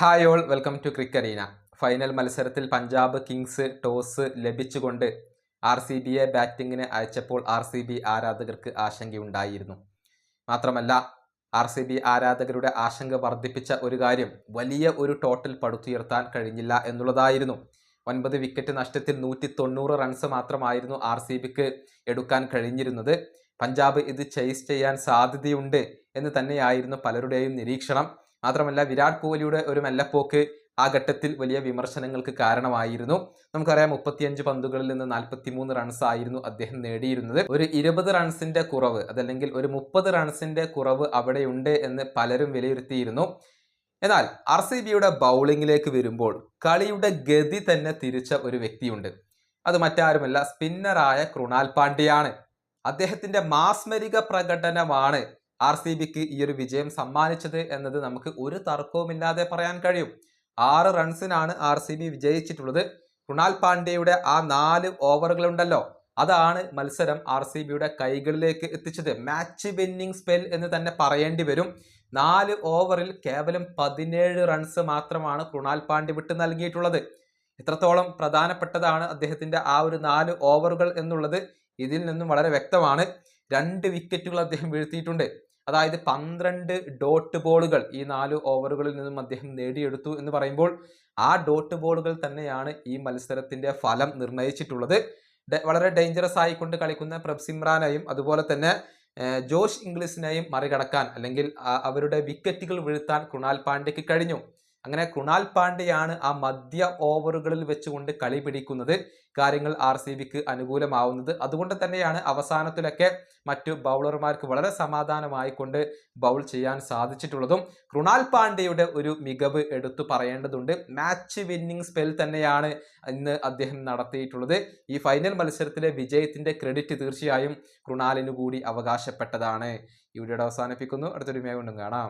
Hi all welcome to Cricarena final മത്സരത്തിൽ Punjab Kings toss ലഭിച്ചുകൊണ്ട് R C ബിയെ ബാറ്റിങ്ങിന് അയച്ചപ്പോൾ ആർ സി ബി ആരാധകർക്ക് ആശങ്കയുണ്ടായിരുന്നു. മാത്രമല്ല ആർ സി ബി ആരാധകരുടെ ആശങ്ക വർദ്ധിപ്പിച്ച ഒരു കാര്യം വലിയ ഒരു ടോട്ടൽ പടുത്തുയർത്താൻ കഴിഞ്ഞില്ല എന്നുള്ളതായിരുന്നു. ഒൻപത് വിക്കറ്റ് നഷ്ടത്തിൽ നൂറ്റി തൊണ്ണൂറ് റൺസ് മാത്രമായിരുന്നു ആർ സി ബിക്ക് എടുക്കാൻ കഴിഞ്ഞിരുന്നത്. പഞ്ചാബ് ഇത് ചെയ്സ് ചെയ്യാൻ സാധ്യതയുണ്ട് എന്ന് തന്നെയായിരുന്നു പലരുടെയും നിരീക്ഷണം. മാത്രമല്ല വിരാട് കോഹ്ലിയുടെ ഒരു മെല്ലപ്പോക്ക് ആ ഘട്ടത്തിൽ വലിയ വിമർശനങ്ങൾക്ക് കാരണമായിരുന്നു. നമുക്കറിയാം മുപ്പത്തിയഞ്ച് പന്തുകളിൽ നിന്ന് നാൽപ്പത്തിമൂന്ന് റൺസ് ആയിരുന്നു അദ്ദേഹം നേടിയിരുന്നത്. ഒരു ഇരുപത് റൺസിന്റെ കുറവ് അതല്ലെങ്കിൽ ഒരു മുപ്പത് റൺസിന്റെ കുറവ് അവിടെയുണ്ട് എന്ന് പലരും വിലയിരുത്തിയിരുന്നു. എന്നാൽ ആർ സി ബിയുടെ ബൗളിങ്ങിലേക്ക് വരുമ്പോൾ കളിയുടെ ഗതി തന്നെ തിരിച്ച ഒരു വ്യക്തിയുണ്ട്. അത് മറ്റാരുമല്ല സ്പിന്നറായ കൃണാൽ പാണ്ഡ്യയാണ്. അദ്ദേഹത്തിന്റെ മാസ്മരിക പ്രകടനമാണ് ആർ സി ബിക്ക് ഈ ഒരു വിജയം സമ്മാനിച്ചത് എന്നത് നമുക്ക് ഒരു തർക്കവുമില്ലാതെ പറയാൻ കഴിയും. ആറ് റൺസിനാണ് ആർ സി ബി വിജയിച്ചിട്ടുള്ളത്. കുണാൽ പാണ്ഡ്യയുടെ ആ നാല് ഓവറുകളുണ്ടല്ലോ. അതാണ് മത്സരം ആർ സി ബിയുടെ കൈകളിലേക്ക് എത്തിച്ചത്. മാച്ച് വിന്നിംഗ് സ്പെൽ എന്ന് തന്നെ പറയേണ്ടി വരും. നാല് ഓവറിൽ കേവലം പതിനേഴ് റൺസ് മാത്രമാണ് കുണാൽ പാണ്ഡ്യ വിട്ട് നൽകിയിട്ടുള്ളത്. എത്രത്തോളം പ്രധാനപ്പെട്ടതാണ് അദ്ദേഹത്തിന്റെ ആ ഒരു നാല് ഓവറുകൾ എന്നുള്ളത്. ഇതിൽ നിന്നും വളരെ വ്യക്തമാണ്. രണ്ട് വിക്കറ്റുകൾ അദ്ദേഹം വീഴ്ത്തിയിട്ടുണ്ട്. അതായത് പന്ത്രണ്ട് ഡോട്ട് ബോളുകൾ ഈ നാല് ഓവറുകളിൽ നിന്നും അദ്ദേഹം നേടിയെടുത്തു എന്ന് പറയുമ്പോൾ ആ ഡോട്ട് ബോളുകൾ തന്നെയാണ് ഈ മത്സരത്തിന്റെ ഫലം നിർണയിച്ചിട്ടുള്ളത്. വളരെ ഡേഞ്ചറസ് ആയിക്കൊണ്ട് കളിക്കുന്ന പ്രഭ് സിമ്രാനെയും അതുപോലെ തന്നെ ജോഷ് ഇംഗ്ലീഷിനെയും മറികടക്കാൻ അല്ലെങ്കിൽ അവരുടെ വിക്കറ്റുകൾ വീഴ്ത്താൻ കുണാൽ പാണ്ഡ്യക്ക് കഴിഞ്ഞു. അങ്ങനെ കുണാൽ പാണ്ഡ്യയാണ് ആ മധ്യ ഓവറുകളിൽ വെച്ചുകൊണ്ട് കളി പിടിക്കുന്നത്. കാര്യങ്ങൾ ആർ സി ബിക്ക് അനുകൂലമാവുന്നത്. അതുകൊണ്ട് തന്നെയാണ് അവസാനത്തിലൊക്കെ മറ്റു ബൗളർമാർക്ക് വളരെ സമാധാനമായിക്കൊണ്ട് ബൗൾ ചെയ്യാൻ സാധിച്ചിട്ടുള്ളതും. കൃണാൽ പാണ്ഡ്യയുടെ ഒരു മികവ് എടുത്തു പറയേണ്ടതുണ്ട്. മാച്ച് വിന്നിംഗ് സ്പെൽ തന്നെയാണ് ഇന്ന് അദ്ദേഹം നടത്തിയിട്ടുള്ളത്. ഈ ഫൈനൽ മത്സരത്തിലെ വിജയത്തിന്റെ ക്രെഡിറ്റ് തീർച്ചയായും കൃണാലിനു കൂടി അവകാശപ്പെട്ടതാണ്. വീഡിയോ അവസാനിപ്പിക്കുന്നു. അടുത്തൊരു മേ കൊണ്ടും കാണാം.